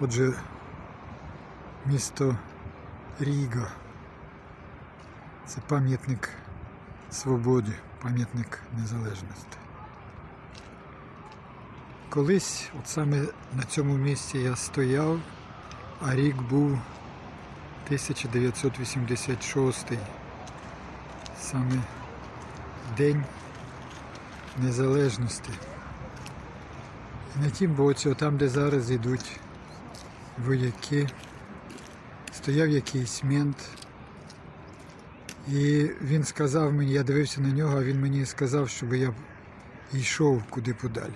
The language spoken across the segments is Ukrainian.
Отже, місто Ріга. Це пам'ятник свободі, пам'ятник незалежності. Колись, от саме на цьому місці я стояв, а рік був 1986. Саме День Незалежності. І на тім боці, там, де зараз йдуть вояки, стояв якийсь мент. І він сказав мені, я дивився на нього, а він мені сказав, щоб я йшов куди подалі.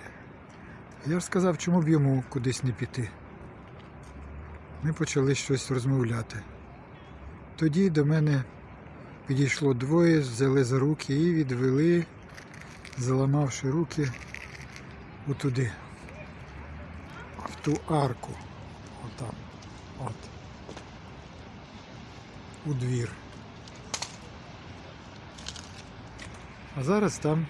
Я ж сказав, чому б йому кудись не піти. Ми почали щось розмовляти. Тоді до мене підійшло двоє, взяли за руки і відвели, заламавши руки отуди, в ту арку. Отам. От. У двір. А зараз там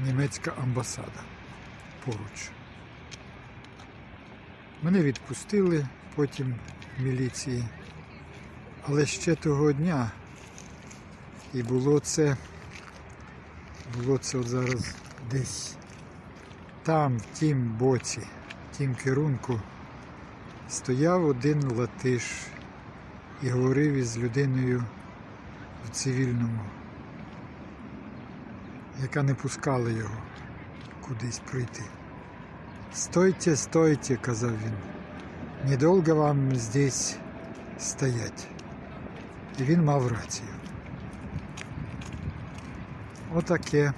німецька амбасада поруч. Мене відпустили потім в міліції. Але ще того дня і було це, було це от зараз десь там, в тім боці, в тім керунку, стояв один латиш і говорив із людиною в цивільному, яка не пускала його кудись прийти. Стойте, стойте, казав він. Недовго вам здесь стоять. І він мав рацію. Отаке